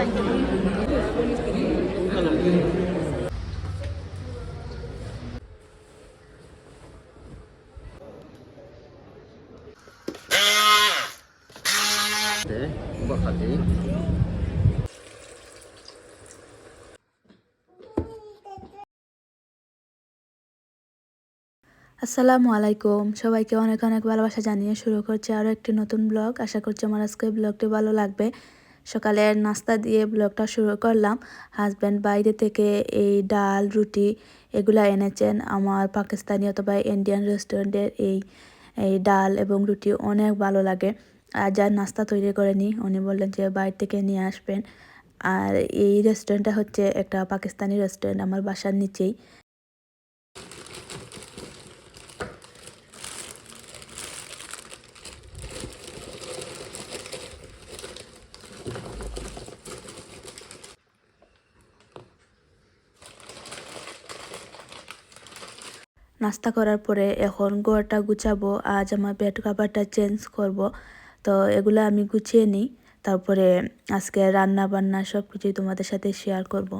আসসালামু আলাইকুম। সবাইকে অনেক অনেক ভালোবাসা জানিয়ে শুরু করছি আরও একটি নতুন ব্লগ। আশা করছি আমার আজকে ব্লগটি ভালো লাগবে। সকালের নাস্তা দিয়ে ব্লগটা শুরু করলাম। হাজব্যান্ড বাইরে থেকে এই ডাল, রুটি এগুলা এনেছেন। আমার পাকিস্তানি অথবা ইন্ডিয়ান রেস্টুরেন্টের এই এই ডাল এবং রুটি অনেক ভালো লাগে। আর যার নাস্তা তৈরি করে নিই উনি বললেন যে বাইরে থেকে নিয়ে আসবেন। আর এই রেস্টুরেন্টটা হচ্ছে একটা পাকিস্তানি রেস্টুরেন্ট, আমার বাসার নিচেই। নাস্তা করার পরে এখন গোয়াটা গুছাবো, আজ আমার বেড কাভারটা চেঞ্জ করব। তো এগুলো আমি গুছিয়ে নিই, তারপরে আজকে রান্না বান্না সব কিছুই তোমাদের সাথে শেয়ার করব।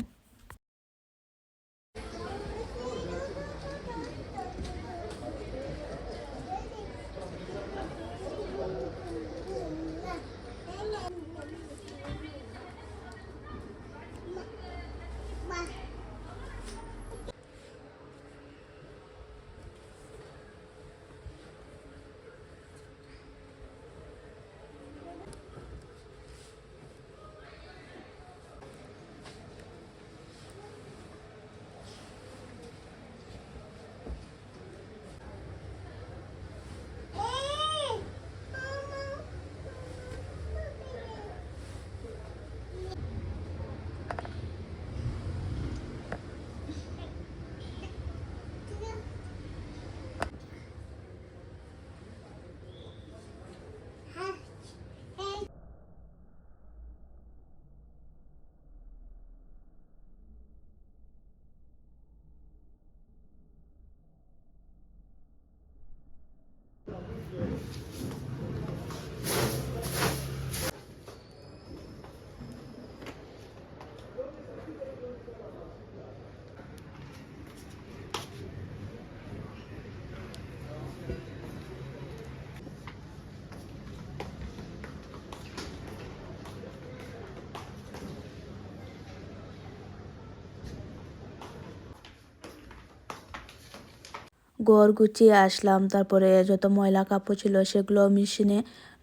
ঘর গুছিয়ে আসলাম। তারপরে যত ময়লা কাপড় ছিল সেগুলো মেশিনে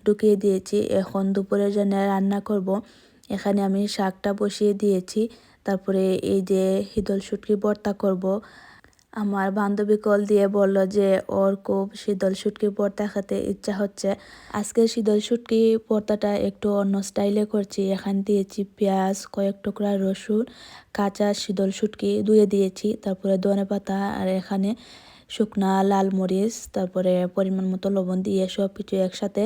ঢুকিয়ে দিয়েছি। এখন দুপুরের জন্য রান্না করব, এখানে আমি শাকটা বসিয়ে দিয়েছি। তারপরে এই যে হিদল শুটকি ভর্তা করব। আমার বান্ধবী কল দিয়ে বলল যে, ওর খুব শীতল শুটকি ভর্তা খেতে ইচ্ছা হচ্ছে। আজকে শীতল শুটকি ভর্তাটা একটু অন্য স্টাইলে করছি। এখান দিয়েছি পেঁয়াজ, কয়েক টুকরা রসুন, কাঁচা শীতল শুটকি ধুয়ে দিয়েছি। তারপরে ধনে পাতা আর এখানে শুকনা লাল মরিচ, তারপরে পরিমাণ মতো লবণ দিয়ে সব কিছু একসাথে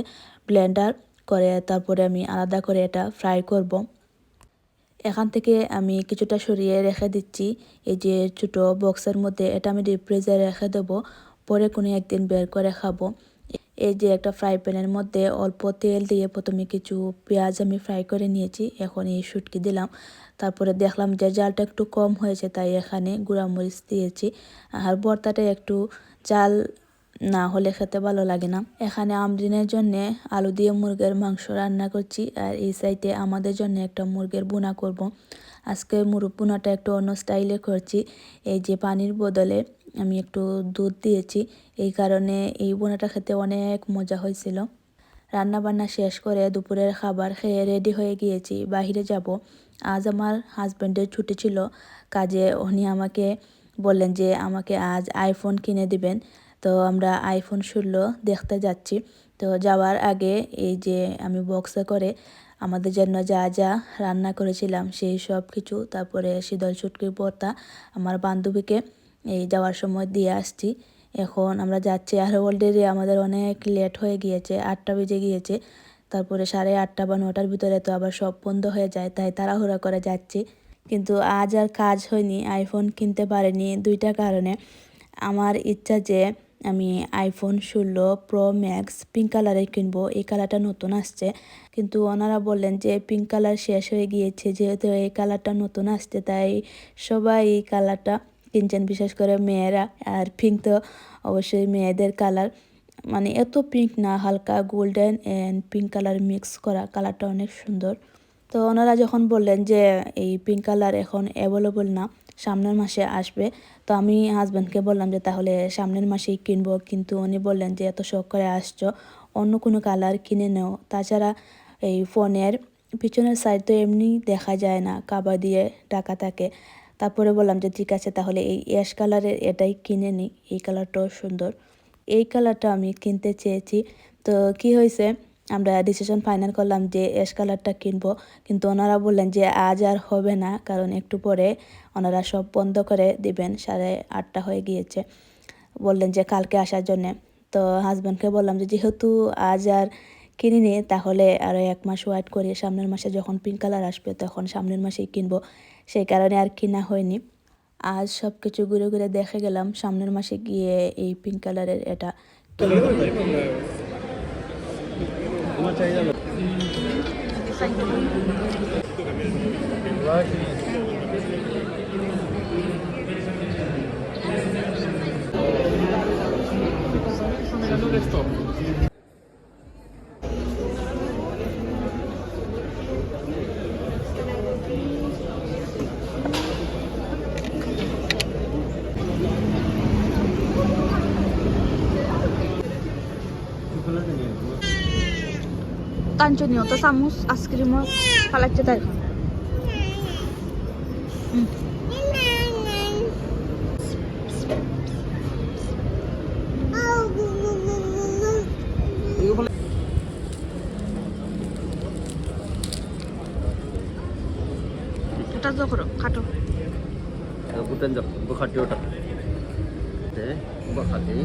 ব্লেন্ডার করে তারপরে আমি আলাদা করে এটা ফ্রাই করব। এখান থেকে আমি কিছুটা সরিয়ে রেখে দিচ্ছি। এই যে ছোটো বক্সের মধ্যে এটা আমি ডিপ ফ্রিজে রেখে দেবো। পরে কোনো একদিন বের করে খাব। এই যে একটা ফ্রাই প্যানের মধ্যে অল্প তেল দিয়ে প্রথমে কিছু পেঁয়াজ আমি ফ্রাই করে নিয়েছি, এখন এই শুটকি দিলাম। তারপরে দেখলাম যে জালটা একটু কম হয়েছে, তাই এখানে গুঁড়ামরিচ দিয়েছি। আর ভর্তাটা একটু চাল না হলে খেতে ভালো লাগে না। এখানে আমরিনের জন্য আলু দিয়ে মুরগের মাংস রান্না করছি, আর এই সাইডে আমাদের জন্য একটা মুরগের বোনা করব। আজকে মুরগ বোনাটা একটু অন্য স্টাইলে করছি। এই যে পানির বদলে আমি একটু দুধ দিয়েছি। এই কারণে এই বোনাটা খেতে অনেক মজা হয়েছিল। রান্না বান্না শেষ করে দুপুরের খাবার খেয়ে রেডি হয়ে গিয়েছি। বাহিরে যাব। আজ আমার হাজব্যান্ডের ছুটি ছিল। কাজে উনি আমাকে বললেন যে আমাকে আজ আইফোন কিনে দিবেন। তো আমরা আইফোন ষোলো দেখতে যাচ্ছি। তো যাওয়ার আগে এই যে আমি বক্সে করে আমাদের জন্য যা যা রান্না করেছিলাম সেই সব কিছু তারপরে শীতল চুটকির পর্তা আমার বান্ধবীকে এই যাওয়ার সময় দিয়ে আসছি। এখন আমরা যাচ্ছি আর অলরেডি আমাদের অনেক লেট হয়ে গিয়েছে, আটটা বেজে গিয়েছে। তারপরে সাড়ে আটটা বা নটার ভিতরে তো আবার সব বন্ধ হয়ে যায়, তাই তাড়াহুড়া করে যাচ্ছি। কিন্তু আজ আর কাজ হয়নি আইফোন কিনতে পারিনি দুইটা কারণে। আমার ইচ্ছা যে আমি আইফোন ষোলো প্রো ম্যাক্স পিঙ্ক কালারে কিনবো, এই কালারটা নতুন আসছে। কিন্তু ওনারা বললেন যে পিঙ্ক কালার শেষ হয়ে গিয়েছে, যেহেতু এই কালারটা নতুন আসছে, তাই সবাই এই কালারটা কিনছেন বিশেষ করে মেয়েরা আর পিঙ্ক তো অবশ্যই মেয়েদের কালার মানে এত পিঙ্ক না, হালকা golden and pink colour mix করা কালারটা অনেক সুন্দর। তো ওনারা যখন বললেন যে এই পিঙ্ক কালার এখন অ্যাভেলেবল না, সামনের মাসে আসবে, তো আমি হাজব্যান্ডকে বললাম যে তাহলে সামনের মাসেই কিনবো। কিন্তু উনি বললেন যে, এত শখ করে আসছো, অন্য কোনো কালার কিনে নেও। তাছাড়া এই ফোনের পিছনের সাইড তো এমনি দেখা যায় না, কাবা দিয়ে ঢাকা থাকে। তারপরে বললাম যে, ঠিক আছে, তাহলে এই অ্যাশ কালারের এটাই কিনে নিই এই কালারটাও সুন্দর। এই কালারটা আমি কিনতে চেয়েছি। তো কি হয়েছে, আমরা ডিসিশন ফাইনাল করলাম যে, অ্যাশ কালারটা কিনবো। কিন্তু ওনারা বললেন যে, আজ আর হবে না, কারণ একটু পরে ওনারা সব বন্ধ করে দিবেন। সাড়ে আটটা হয়ে গিয়েছে। বললেন যে, কালকে আসার জন্যে। তো হাজব্যান্ডকে বললাম যে, যেহেতু আজ আর কিনিনি তাহলে আরও এক মাস ওয়েট করি সামনের মাসে যখন পিঙ্ক কালার আসবে তখন সামনের মাসেই কিনবো। সেই কারণে আর কিনা হয়নি। আজ সব কিছু ঘুরে ঘুরে দেখে গেলাম, সামনের মাসে গিয়ে এই পিঙ্ক কালারের এটা তোমার চাহিদা কাঞ্চনীয় তো চামচ আইসক্রিমত ফালাচ্ছে তাই খাটো। deh bukan hati